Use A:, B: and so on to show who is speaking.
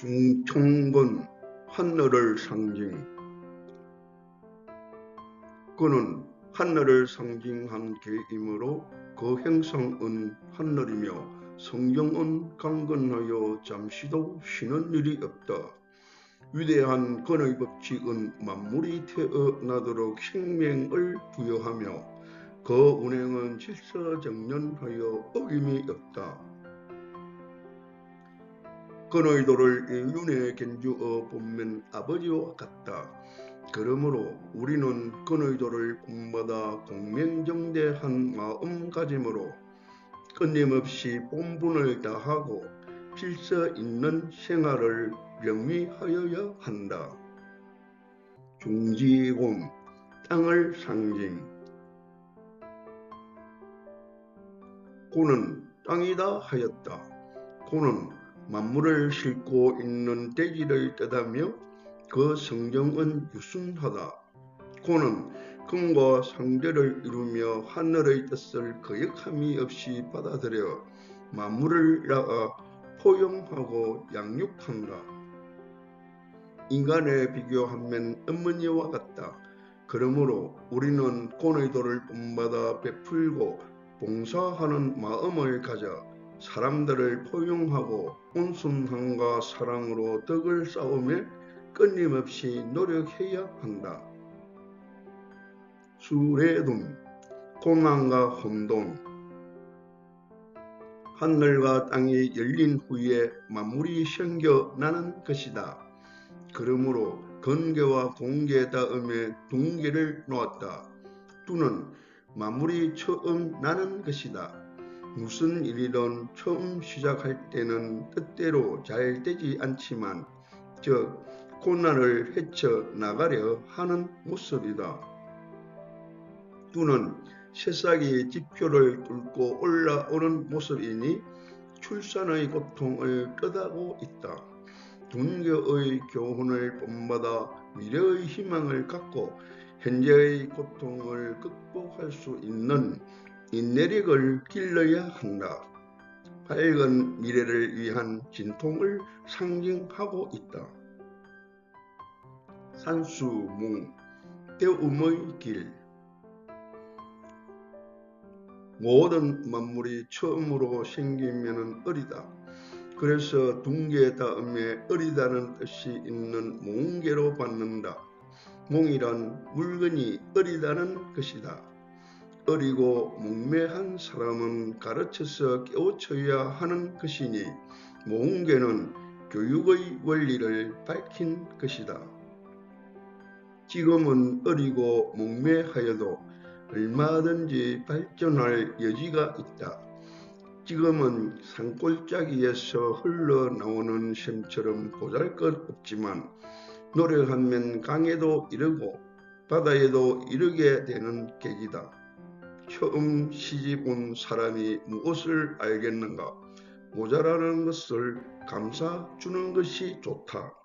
A: 중총건 한늘을 상징 그는 한늘을 상징한 개이므로 그 행성은 한늘이며 성경은 강건하여 잠시도 쉬는 일이 없다. 위대한 건의 법칙은 만물이 태어나도록 생명을 부여하며 그 운행은 질서정연하여 어김이 없다. 그너희도를 윤회 견주어 본면 아버지와 같다. 그러므로 우리는 그너희도를 본받아 공명정대한 마음가짐으로 끊임없이 본분을 다하고 질서 있는 생활을 명미하여야 한다. 중지곰 땅을 상징 고는 땅이다 하였다. 고는 만물을 싣고 있는 대지를 뜻하며 그 성경은 유순하다. 고는 금과 상대를 이루며 하늘의 뜻을 거역함이 없이 받아들여 만물을 낳아 포용하고 양육한다. 인간에 비교하면 어머니와 같다. 그러므로 우리는 고의 도를 본받아 베풀고 봉사하는 마음을 가져 사람들을 포용하고 온순함과 사랑으로 덕을 쌓으며 끊임없이 노력해야 한다. 수레둠, 고난과 혼돈, 하늘과 땅이 열린 후에 만물이 생겨나는 것이다. 그러므로 건개와 공개 다음에 둥개를 놓았다. 두는 만물이 처음 나는 것이다. 무슨 일이든 처음 시작할 때는 뜻대로 잘 되지 않지만 즉 고난을 헤쳐 나가려 하는 모습이다. 두는 새싹이 지표를 뚫고 올라오는 모습이니 출산의 고통을 끝하고 있다. 둔교의 교훈을 본받아 미래의 희망을 갖고 현재의 고통을 극복할 수 있는 인내력을 길러야 한다. 밝은 미래를 위한 진통을 상징하고 있다. 산수몽, 때움의 길 모든 만물이 처음으로 생기면 어리다. 그래서 둥개 다음에 어리다는 뜻이 있는 몽개로 받는다. 몽이란 물건이 어리다는 것이다. 어리고 몽매한 사람은 가르쳐서 깨우쳐야 하는 것이니 몽개는 교육의 원리를 밝힌 것이다. 지금은 어리고 몽매하여도 얼마든지 발전할 여지가 있다. 지금은 산골짜기에서 흘러나오는 샘처럼 보잘것 없지만 노력하면 강에도 이르고 바다에도 이르게 되는 계기다. 처음 시집 온 사람이 무엇을 알겠는가? 모자라는 것을 감사 주는 것이 좋다.